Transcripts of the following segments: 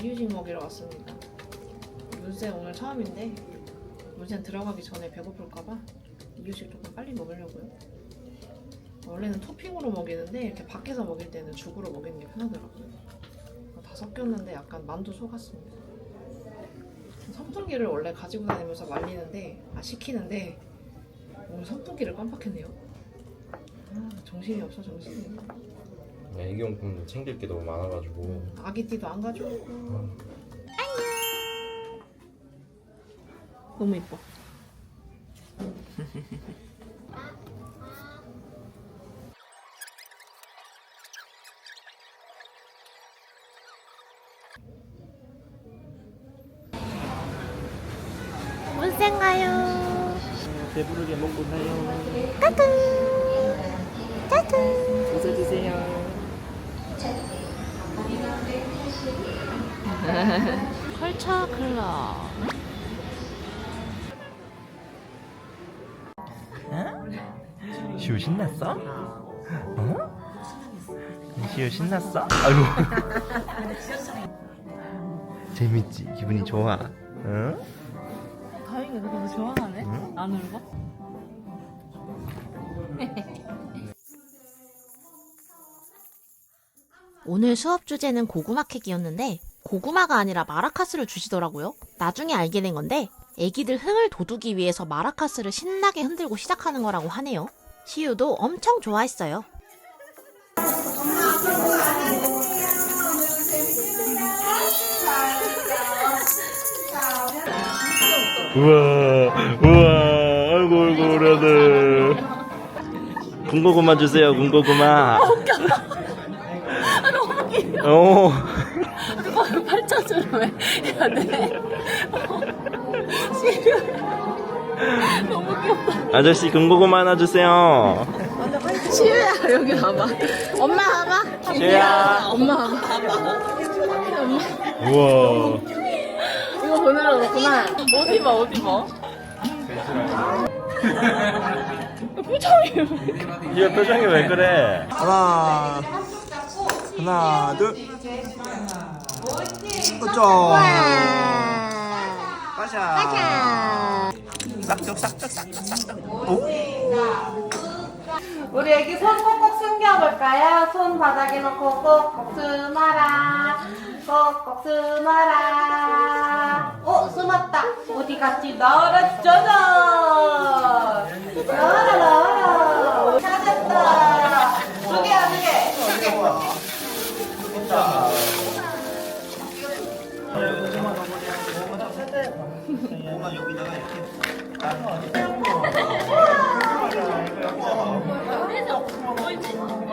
이유식 먹이러 왔습니다. 문세 오늘 처음인데 문세 들어가기 전에 배고플까봐 이유식 조금 빨리 먹으려고요. 원래는 토핑으로 먹이는데 이렇게 밖에서 먹일 때는 죽으로 먹이는 게 편하더라고요. 다 섞였는데 약간 만두 속았습니다. 선풍기를 원래 가지고 다니면서 말리는데 아 시키는데 오늘 선풍기를 깜빡했네요. 아, 정신이 없어 정신이. 애기용품도 챙길 게 너무 많아가지고 아기띠도 안 가져오고 너무 이뻐 문센 가요. 배부르게 먹고 가요. 까꿍. 짜잔. 웃어주세요. 컬처 클럽. 시우 신났어? 어? 시우 신났어? 아이고. 재밌지? 기분이 좋아? 응? 다행히 그래도 좋아하네 응? 안 울고 오늘 수업 주제는 고구마 캐기였는데 고구마가 아니라 마라카스를 주시더라고요. 나중에 알게 된 건데 애기들 흥을 돋우기 위해서 마라카스를 신나게 흔들고 시작하는 거라고 하네요. 시우도 엄청 좋아했어요. 우와, 우와, 아이고, 아이고, 우리 아들. 군고구마 주세요, 군고구마. 어, 팔자주로 왜 해야 돼 아저씨 군고구마 하나 주세요. 시우야 여기 와봐 엄마 와봐 시우야. 엄마 와봐 우와. 이거 보내러 왔구나 어디 봐 어디 봐 이거 표정이 왜 그래? 하나, 하나, 둘. 그쪽. 빠샤. 싹둑, 싹둑, 싹둑, 싹둑. 오? 우리 애기 손 꼭꼭 숨겨볼까요? 손 바닥에 놓고 꼭꼭 숨어라. 꼭꼭 숨어라. 어, 숨었다. 어디 갔지? 나와라, 짜잔! 나와라, 나와라. 찾았다. 두 개야, 두 개. 두 개.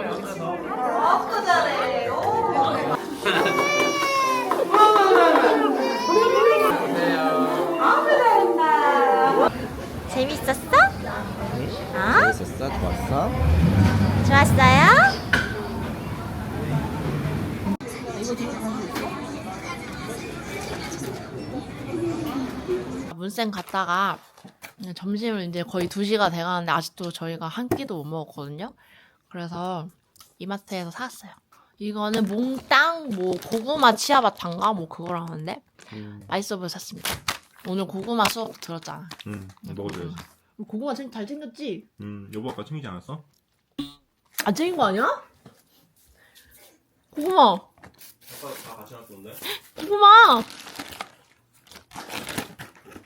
아프 잘해. 오. 아프 잘한다. 재밌었어? 어? 재밌었어? 좋았어? 좋았어요? 문쌤 갔다가 점심을 이제 거의 2시가 돼가는데 아직도 저희가 한 끼도 못 먹었거든요. 그래서 이마트에서 샀어요. 이거는 몽땅 뭐 고구마 치아바탕가 뭐 그거랑 하는데 음, 맛있어 보여 서 샀습니다. 오늘 고구마 수업 들었잖아. 음, 먹어줘야지. 고구마 잘, 잘 챙겼지? 음, 여보 아까 챙기지 않았어? 안 챙긴 거 아니야? 고구마 아까 다 같이 놨던데? 고구마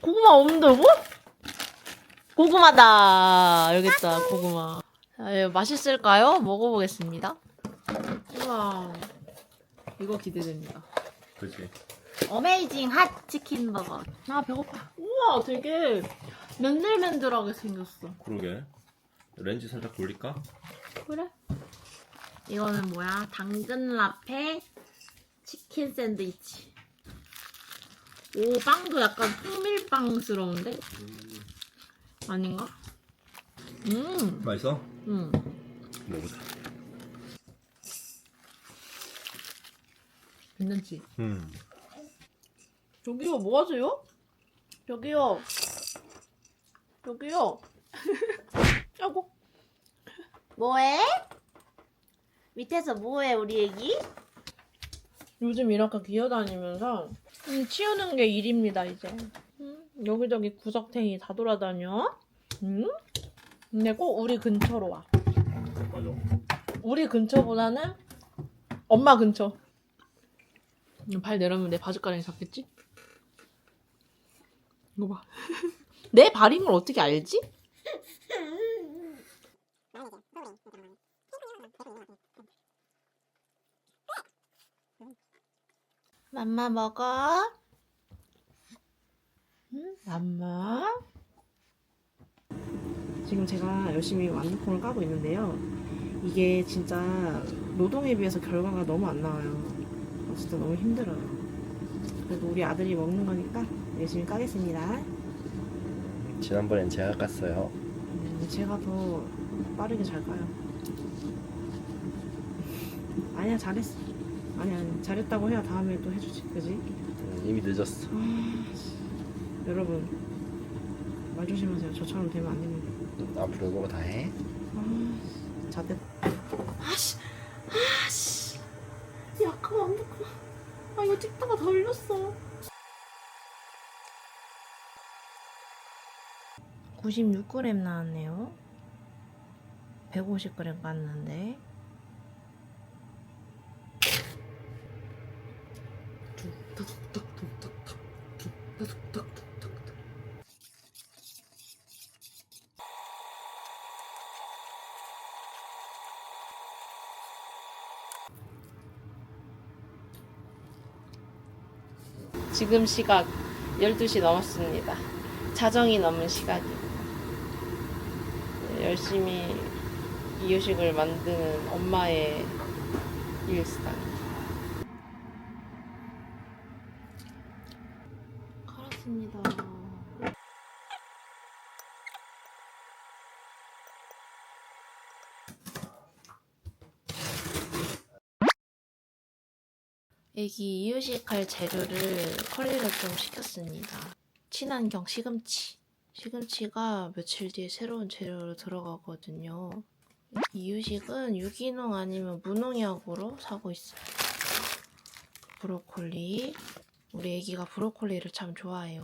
고구마 없는데 뭐? 고구마다 여기 있다 고구마 자, 이거 맛있을까요? 먹어보겠습니다 우와 이거 기대됩니다 그치. 어메이징 핫 치킨 버거. 아 배고파 우와 되게 맨들맨들하게 생겼어 그러게. 렌즈 살짝 돌릴까? 그래? 이거는 뭐야? 당근 라페 치킨 샌드위치. 오 빵도 약간 통밀빵스러운데? 아닌가? 음, 맛있어? 음. 먹어보자. 괜찮지? 음. 저기요, 뭐 하세요? 저기요. 저기요. 아고. 뭐해? 밑에서 뭐해 우리 애기? 요즘 이렇게 기어다니면서 음, 치우는 게 일입니다, 이제. 음, 여기저기 구석탱이 다 돌아다녀. 음? 근데 꼭 우리 근처로 와. 우리 근처보다는 엄마 근처. 음, 발 내려면 내 바지가랑이 잡겠지? 이거 봐. 내 발인 걸 어떻게 알지? 맘마 먹어. 응? 맘마. 지금 제가 열심히 완두콩을 까고 있는데요. 이게 진짜 노동에 비해서 결과가 너무 안 나와요. 어, 진짜 너무 힘들어요. 그래도 우리 아들이 먹는 거니까 열심히 까겠습니다. 지난번엔 제가 깠어요. 음, 제가 더 빠르게 잘 까요. 아니야 잘했어. 아니야 아니야. 잘했다고 해야 다음에 또 해주지, 그지? 음, 이미 늦었어. 여러분 말 조심하세요. 저처럼 되면 안 됩니다. 앞으로 이거 다 해. 아, 자대. 아씨, 아씨. 야, 그만 안 됐구나. 아, 이거 찍다가 더 흘렸어. 96g 나왔네요. 150g 깠는데. 지금 시각 12시 넘었습니다. 자정이 넘은 시각이고 열심히 이유식을 만드는 엄마의 일상. 갈았습니다. 애기 이유식할 재료를 커리를 좀 시켰습니다. 친환경 시금치. 시금치가 며칠 뒤에 새로운 재료로 들어가거든요. 이유식은 유기농 아니면 무농약으로 사고 있어요. 브로콜리. 우리 애기가 브로콜리를 참 좋아해요.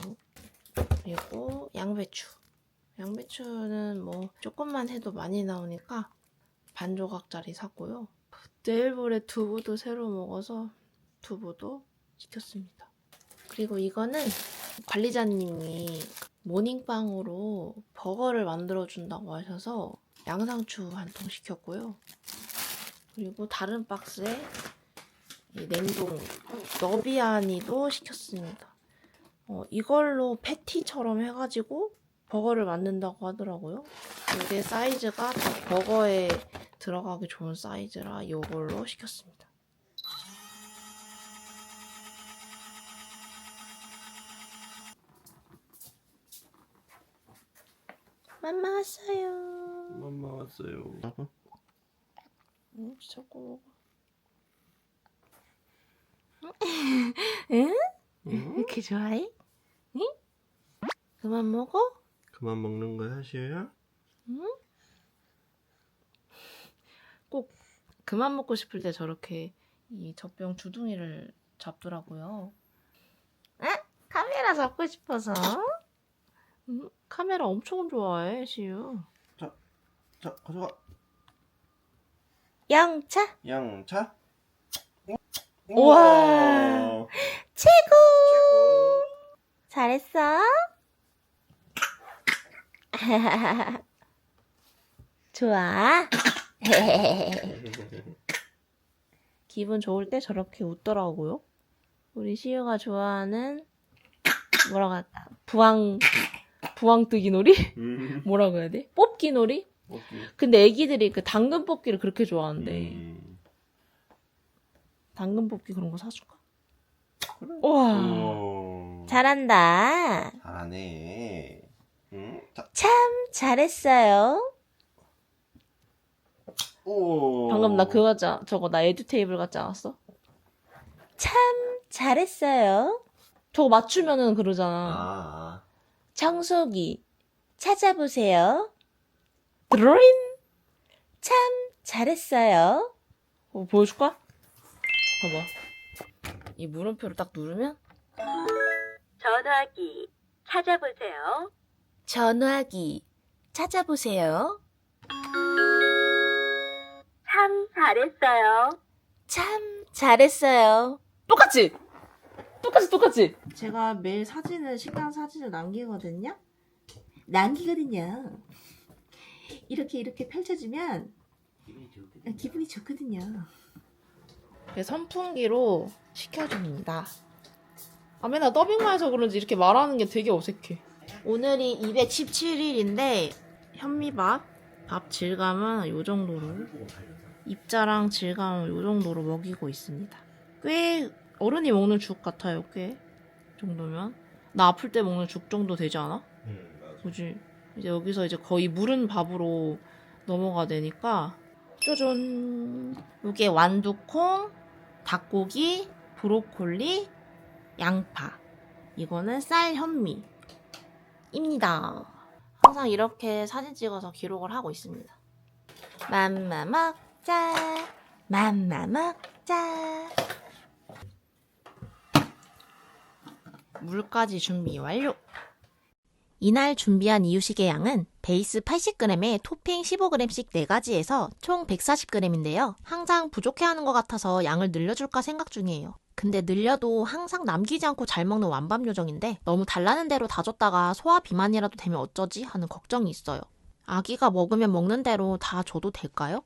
그리고 양배추. 양배추는 뭐 조금만 해도 많이 나오니까 반 조각짜리 샀고요. 내일 모레 두부도 새로 먹어서 두부도 시켰습니다. 그리고 이거는 관리자님이 모닝빵으로 버거를 만들어준다고 하셔서 양상추 한 통 시켰고요. 그리고 다른 박스에 이 냉동 너비아니도 시켰습니다. 어, 이걸로 패티처럼 해가지고 버거를 만든다고 하더라고요. 이게 사이즈가 다 버거에 들어가기 좋은 사이즈라 이걸로 시켰습니다. 맘마 왔어요. 엄마 왔어요. 응? 자꾸 응? 응? 이렇게 좋아해? 응? 그만 먹어? 그만 먹는 거야, 시우야? 꼭 그만 먹고 싶을 때 저렇게 이 젖병 주둥이를 잡더라고요. 카메라 잡고 싶어서. 음, 카메라 엄청 좋아해, 시유. 자, 가져가. 영차 양차. 우와. 최고. 잘했어. 좋아. 기분 좋을 때 저렇게 웃더라고요. 우리 시유가 좋아하는 뭐라고 할까? 부황 부황뜨기 놀이? 음. 뭐라고 해야 돼? 뽑기 놀이? 오케이. 근데 애기들이 그 당근 뽑기를 그렇게 좋아하는데 음. 당근 뽑기 그런 거 사줄까? 그래. 우와. 오. 잘한다. 잘하네. 응? 자. 참 잘했어요. 오. 방금 나 그거 자, 저거 나 에듀 테이블 같지 않았어? 참 잘했어요. 저거 맞추면은 아, 그러잖아. 아. 청소기 찾아보세요. 드로잉 참 잘했어요. 어, 보여줄까? 봐봐. 이 물음표를 딱 누르면 전화기 찾아보세요. 전화기 찾아보세요. 참 잘했어요. 참 잘했어요. 똑같지? 똑같이 똑같지? 제가 매일 사진을 식당 사진을 남기거든요. 남기거든요. 이렇게 이렇게 펼쳐주면 기분이 좋거든요. 선풍기로 식혀줍니다. 아 맨날 더빙만 해서 그런지 이렇게 말하는 게 되게 어색해. 오늘이 217일인데 현미밥 밥 질감은 요 정도로 입자랑 질감은 요 정도로 먹이고 있습니다. 꽤 어른이 먹는 죽 같아요. 꽤 정도면 나 아플 때 먹는 죽 정도 되지 않아? 음, 맞아. 그지? 이제 여기서 이제 거의 무른 밥으로 넘어가 되니까 쪼존 요게 완두콩, 닭고기, 브로콜리, 양파 이거는 쌀 현미입니다. 항상 이렇게 사진 찍어서 기록을 하고 있습니다. 맘마 먹자, 맘마 먹자. 물까지 준비 완료. 이날 준비한 이유식의 양은 베이스 80g에 토핑 15g씩 4가지에서 총 140g인데요. 항상 부족해하는 것 같아서 양을 늘려줄까 생각 중이에요. 근데 늘려도 항상 남기지 않고 잘 먹는 완밥 요정인데 너무 달라는 대로 다 줬다가 소화 비만이라도 되면 어쩌지 하는 걱정이 있어요. 아기가 먹으면 먹는 대로 다 줘도 될까요?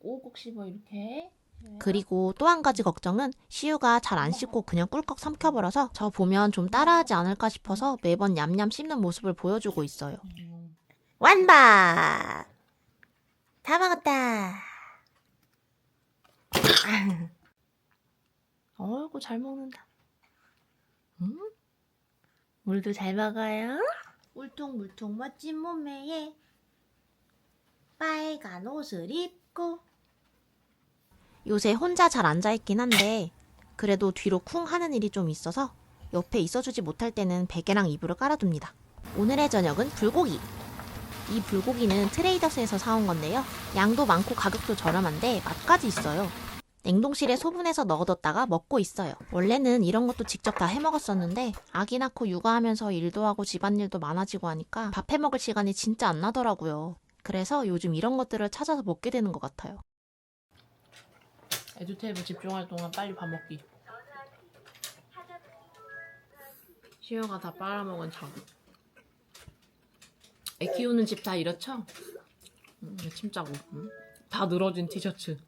꼭꼭 씹어 이렇게. 그리고 또 한 가지 걱정은 시우가 잘 안 씹고 그냥 꿀꺽 삼켜버려서 저 보면 좀 따라하지 않을까 싶어서 매번 냠냠 씹는 모습을 보여주고 있어요. 완밥! 다 먹었다! 어이구, 잘 먹는다. 응? 물도 잘 먹어요? 울퉁불퉁 멋진 몸매에 빨간 옷을 입고 요새 혼자 잘 앉아있긴 한데 그래도 뒤로 쿵 하는 일이 좀 있어서 옆에 있어주지 못할 때는 베개랑 이불을 깔아둡니다. 오늘의 저녁은 불고기. 이 불고기는 트레이더스에서 사온 건데요. 양도 많고 가격도 저렴한데 맛까지 있어요. 냉동실에 소분해서 넣어뒀다가 먹고 있어요. 원래는 이런 것도 직접 다 해먹었었는데 아기 낳고 육아하면서 일도 하고 집안일도 많아지고 하니까 밥 해먹을 시간이 진짜 안 나더라고요. 그래서 요즘 이런 것들을 찾아서 먹게 되는 것 같아요. 에듀테이블 집중할 동안 빨리 밥 먹기. 시우가 다 빨아먹은 참. 애 키우는 집 다 이렇죠? 음, 침자고. 음. 다 늘어진 티셔츠.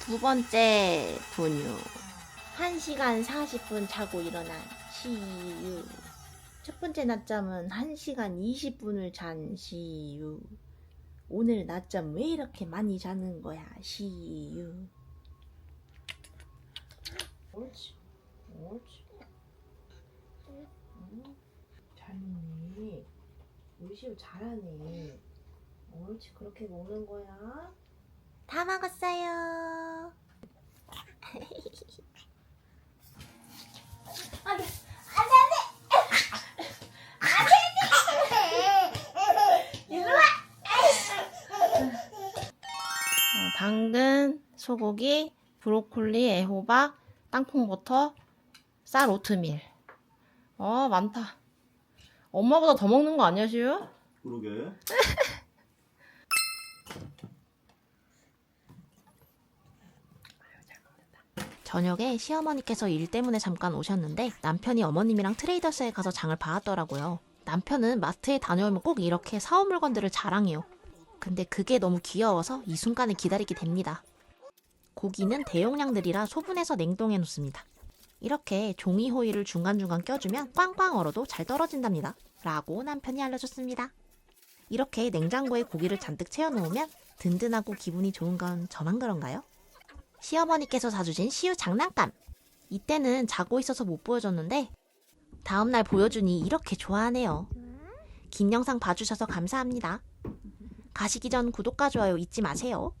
두 번째 분유. 1시간 40분 자고 일어난 시유. 첫 번째 낮잠은 1시간 20분을 잔 시유. 오늘 낮잠 왜 이렇게 많이 자는 거야, 시유? 옳지, 옳지. 응, 잘 먹네. 우리 시우 잘하네. 옳지, 그렇게 먹는 거야. 다 먹었어요. 안 돼, 안 돼, 안 돼! 일로 와! 어, 당근, 소고기, 브로콜리, 애호박, 땅콩버터, 쌀 오트밀. 어, 많다. 엄마보다 더 먹는 거 아니야, 시우? 그러게. 저녁에 시어머니께서 일 때문에 잠깐 오셨는데 남편이 어머님이랑 트레이더스에 가서 장을 봐왔더라고요. 남편은 마트에 다녀오면 꼭 이렇게 사온 물건들을 자랑해요. 근데 그게 너무 귀여워서 이 순간을 기다리게 됩니다. 고기는 대용량들이라 소분해서 냉동해 놓습니다. 이렇게 종이 호일을 중간중간 껴주면 꽝꽝 얼어도 잘 떨어진답니다. 라고 남편이 알려줬습니다. 이렇게 냉장고에 고기를 잔뜩 채워놓으면 든든하고 기분이 좋은 건 저만 그런가요? 시어머니께서 사주신 시우 장난감. 이때는 자고 있어서 못 보여줬는데 다음날 보여주니 이렇게 좋아하네요. 긴 영상 봐주셔서 감사합니다. 가시기 전 구독과 좋아요 잊지 마세요.